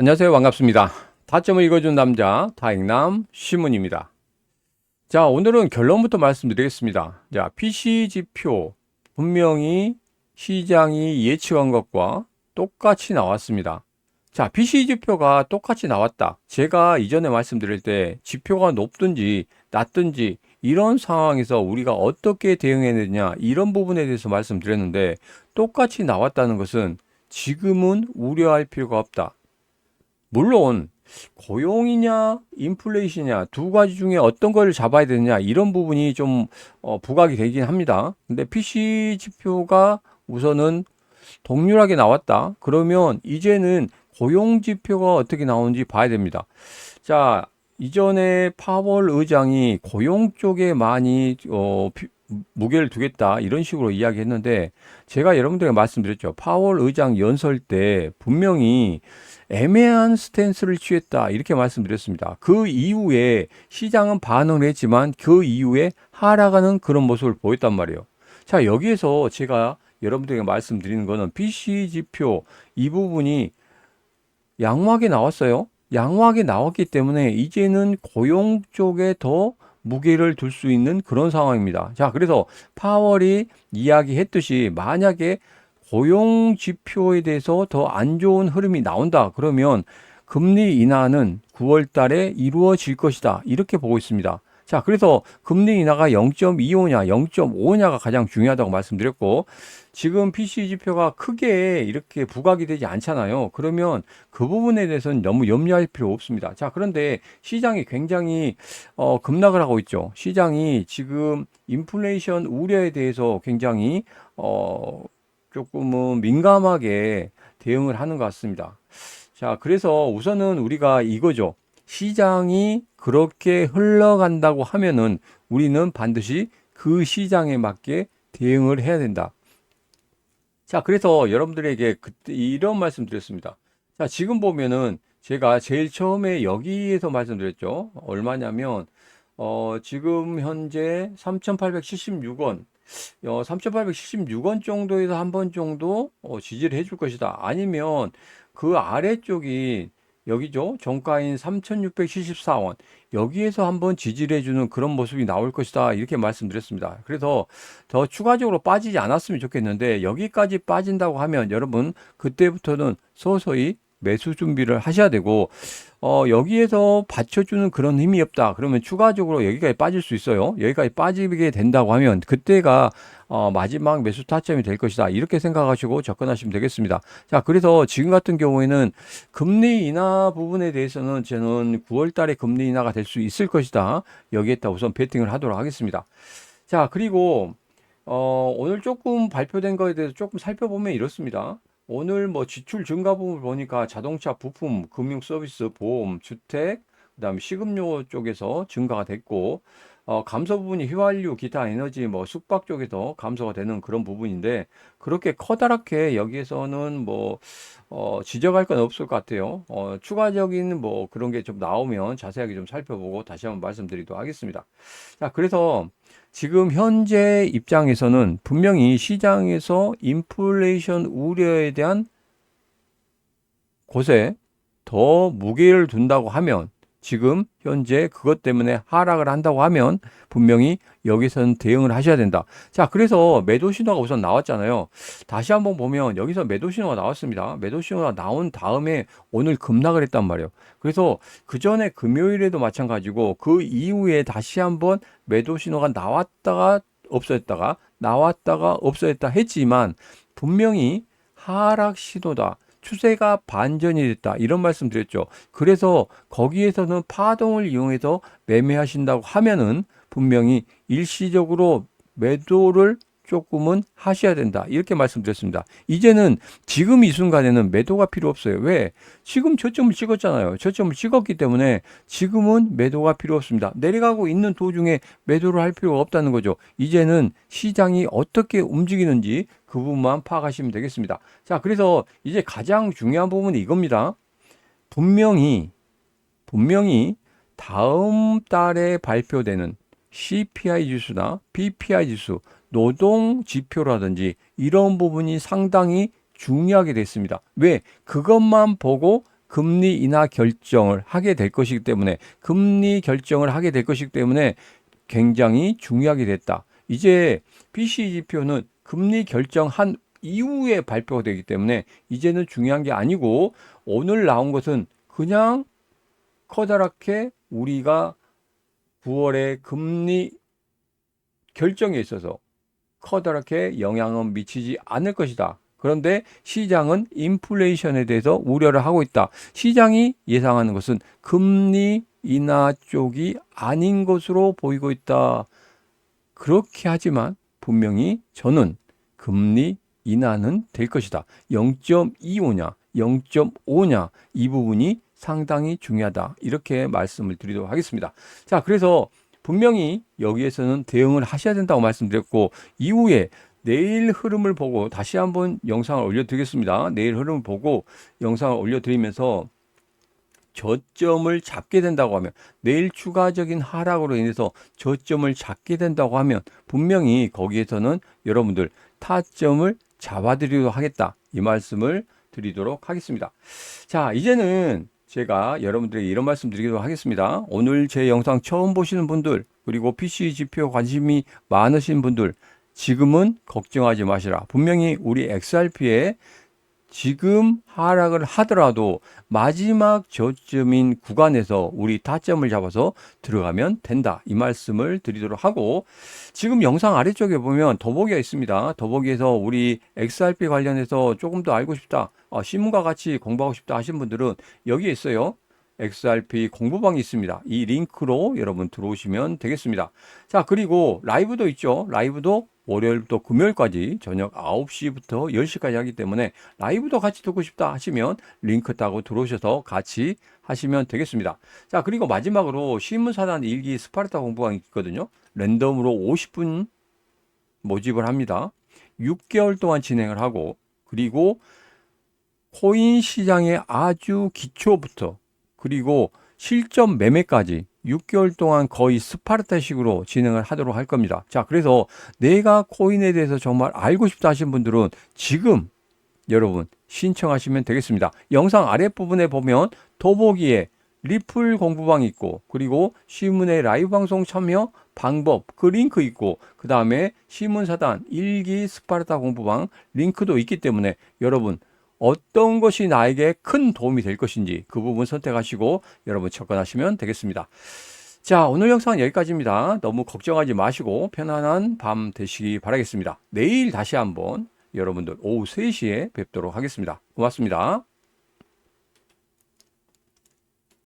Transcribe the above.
안녕하세요. 반갑습니다. 다점을 읽어준 남자, 다익남 신문입니다. 자, 오늘은 결론부터 말씀드리겠습니다. 자, PC 지표 분명히 시장이 예측한 것과 똑같이 나왔습니다. 자, PC 지표가 똑같이 나왔다. 제가 이전에 말씀드릴 때 지표가 높든지 낮든지 이런 상황에서 우리가 어떻게 대응해야 되냐 이런 부분에 대해서 말씀드렸는데 똑같이 나왔다는 것은 지금은 우려할 필요가 없다. 물론 고용이냐 인플레이션이냐 두 가지 중에 어떤 걸 잡아야 되느냐 이런 부분이 좀 어, 부각이 되긴 합니다. 근데 PC 지표가 우선은 동률하게 나왔다. 그러면 이제는 고용 지표가 어떻게 나오는지 봐야 됩니다. 자, 이전에 파월 의장이 고용 쪽에 많이 어, 비, 무게를 두겠다 이런 식으로 이야기했는데 제가 여러분들에게 말씀드렸죠. 파월 의장 연설 때 분명히 애매한 스탠스를 취했다 이렇게 말씀드렸습니다. 그 이후에 시장은 반응을 했지만 그 이후에 하락하는 그런 모습을 보였단 말이에요. 자 여기에서 제가 여러분들에게 말씀드리는 거는 PC 지표 이 부분이 양호하게 나왔어요. 양호하게 나왔기 때문에 이제는 고용 쪽에 더 무게를 둘 수 있는 그런 상황입니다. 자, 그래서 파월이 이야기했듯이 만약에 고용 지표에 대해서 더 안 좋은 흐름이 나온다. 그러면 금리 인하는 9월 달에 이루어질 것이다. 이렇게 보고 있습니다. 자, 그래서 금리 인하가 0.25냐, 0.5냐가 가장 중요하다고 말씀드렸고, 지금 PC 지표가 크게 이렇게 부각이 되지 않잖아요. 그러면 그 부분에 대해서는 너무 염려할 필요 없습니다. 자, 그런데 시장이 굉장히 어, 급락을 하고 있죠. 시장이 지금 인플레이션 우려에 대해서 굉장히 어, 조금은 민감하게 대응을 하는 것 같습니다. 자, 그래서 우선은 우리가 이거죠. 시장이 그렇게 흘러간다고 하면은 우리는 반드시 그 시장에 맞게 대응을 해야 된다. 자, 그래서 여러분들에게 그때 이런 말씀 드렸습니다. 자, 지금 보면은 제가 제일 처음에 여기에서 말씀드렸죠. 얼마냐면, 어, 지금 현재 3,876원, 어, 3,876원 정도에서 한 번 정도 어, 지지를 해줄 것이다. 아니면 그 아래쪽이 여기죠. 정가인 3,674원. 여기에서 한번 지지를 해주는 그런 모습이 나올 것이다. 이렇게 말씀드렸습니다. 그래서 더 추가적으로 빠지지 않았으면 좋겠는데 여기까지 빠진다고 하면 여러분 그때부터는 서서히 매수 준비를 하셔야 되고 어, 여기에서 받쳐주는 그런 힘이 없다. 그러면 추가적으로 여기까지 빠질 수 있어요. 여기까지 빠지게 된다고 하면 그때가 어, 마지막 매수 타점이 될 것이다. 이렇게 생각하시고 접근하시면 되겠습니다. 자, 그래서 지금 같은 경우에는 금리 인하 부분에 대해서는 저는 9월 달에 금리 인하가 될 수 있을 것이다. 여기에다 우선 베팅을 하도록 하겠습니다. 자, 그리고 어, 오늘 조금 발표된 거에 대해서 조금 살펴보면 이렇습니다. 오늘 뭐 지출 증가 부분을 보니까 자동차 부품, 금융 서비스, 보험, 주택, 그다음에 식음료 쪽에서 증가가 됐고 어, 감소 부분이 휘발유, 기타 에너지, 뭐 숙박 쪽에서 감소가 되는 그런 부분인데 그렇게 커다랗게 여기에서는 뭐 어, 지적할 건 없을 것 같아요. 어, 추가적인 뭐 그런 게 좀 나오면 자세하게 좀 살펴보고 다시 한번 말씀드리도록 하겠습니다. 자, 그래서 지금 현재 입장에서는 분명히 시장에서 인플레이션 우려에 대한 곳에 더 무게를 둔다고 하면 지금 현재 그것 때문에 하락을 한다고 하면 분명히 여기서는 대응을 하셔야 된다. 자, 그래서 매도 신호가 우선 나왔잖아요. 다시 한번 보면 여기서 매도 신호가 나왔습니다. 매도 신호가 나온 다음에 오늘 급락을 했단 말이에요. 그래서 그 전에 금요일에도 마찬가지고 그 이후에 다시 한번 매도 신호가 나왔다가 없어졌다가 나왔다가 없어졌다 했지만 분명히 하락 시도다. 추세가 반전이 됐다. 이런 말씀 드렸죠. 그래서 거기에서는 파동을 이용해서 매매하신다고 하면은 분명히 일시적으로 매도를 조금은 하셔야 된다. 이렇게 말씀드렸습니다. 이제는 지금 이 순간에는 매도가 필요 없어요. 왜? 지금 저점을 찍었잖아요. 저점을 찍었기 때문에 지금은 매도가 필요 없습니다. 내려가고 있는 도중에 매도를 할 필요가 없다는 거죠. 이제는 시장이 어떻게 움직이는지 그 부분만 파악하시면 되겠습니다. 자, 그래서 이제 가장 중요한 부분이 이겁니다. 분명히, 분명히 다음 달에 발표되는 CPI 지수나 PPI 지수 노동 지표라든지 이런 부분이 상당히 중요하게 됐습니다. 왜? 그것만 보고 금리 인하 결정을 하게 될 것이기 때문에 금리 결정을 하게 될 것이기 때문에 굉장히 중요하게 됐다. 이제 PCE 지표는 금리 결정한 이후에 발표가 되기 때문에 이제는 중요한 게 아니고 오늘 나온 것은 그냥 커다랗게 우리가 9월에 금리 결정에 있어서 커다랗게 영향은 미치지 않을 것이다. 그런데 시장은 인플레이션에 대해서 우려를 하고 있다. 시장이 예상하는 것은 금리 인하 쪽이 아닌 것으로 보이고 있다. 그렇게 하지만 분명히 저는 금리 인하는 될 것이다. 0.25냐, 0.5냐 이 부분이 상당히 중요하다. 이렇게 말씀을 드리도록 하겠습니다. 자, 그래서 분명히 여기에서는 대응을 하셔야 된다고 말씀드렸고 이후에 내일 흐름을 보고 다시 한번 영상을 올려드리겠습니다. 내일 흐름을 보고 영상을 올려드리면서 저점을 잡게 된다고 하면 내일 추가적인 하락으로 인해서 저점을 잡게 된다고 하면 분명히 거기에서는 여러분들 타점을 잡아드리도록 하겠다 이 말씀을 드리도록 하겠습니다. 자 이제는 제가 여러분들에게 이런 말씀 드리도록 하겠습니다. 오늘 제 영상 처음 보시는 분들 그리고 PC 지표 관심이 많으신 분들 지금은 걱정하지 마시라. 분명히 우리 XRP에 지금 하락을 하더라도 마지막 저점인 구간에서 우리 타점을 잡아서 들어가면 된다. 이 말씀을 드리도록 하고 지금 영상 아래쪽에 보면 더보기가 있습니다. 더보기에서 우리 XRP 관련해서 조금 더 알고 싶다. 어, 신문과 같이 공부하고 싶다 하신 분들은 여기에 있어요. XRP 공부방이 있습니다. 이 링크로 여러분 들어오시면 되겠습니다. 자, 그리고 라이브도 있죠. 라이브도 월요일부터 금요일까지 저녁 9시부터 10시까지 하기 때문에 라이브도 같이 듣고 싶다 하시면 링크 따고 들어오셔서 같이 하시면 되겠습니다. 자, 그리고 마지막으로 신문사단 일기 스파르타 공부방이 있거든요. 랜덤으로 50분 모집을 합니다. 6개월 동안 진행을 하고 그리고 코인 시장의 아주 기초부터 그리고 실전 매매까지 6개월 동안 거의 스파르타식으로 진행을 하도록 할 겁니다. 자, 그래서 내가 코인에 대해서 정말 알고 싶다 하신 분들은 지금 여러분 신청하시면 되겠습니다. 영상 아랫부분에 보면 더보기에 리플 공부방 있고 그리고 신문의 라이브 방송 참여 방법 그 링크 있고 그 다음에 신문사단 일기 스파르타 공부방 링크도 있기 때문에 여러분 어떤 것이 나에게 큰 도움이 될 것인지 그 부분 선택하시고 여러분 접근하시면 되겠습니다. 자, 오늘 영상은 여기까지입니다. 너무 걱정하지 마시고 편안한 밤 되시기 바라겠습니다. 내일 다시 한번 여러분들 오후 3시에 뵙도록 하겠습니다. 고맙습니다.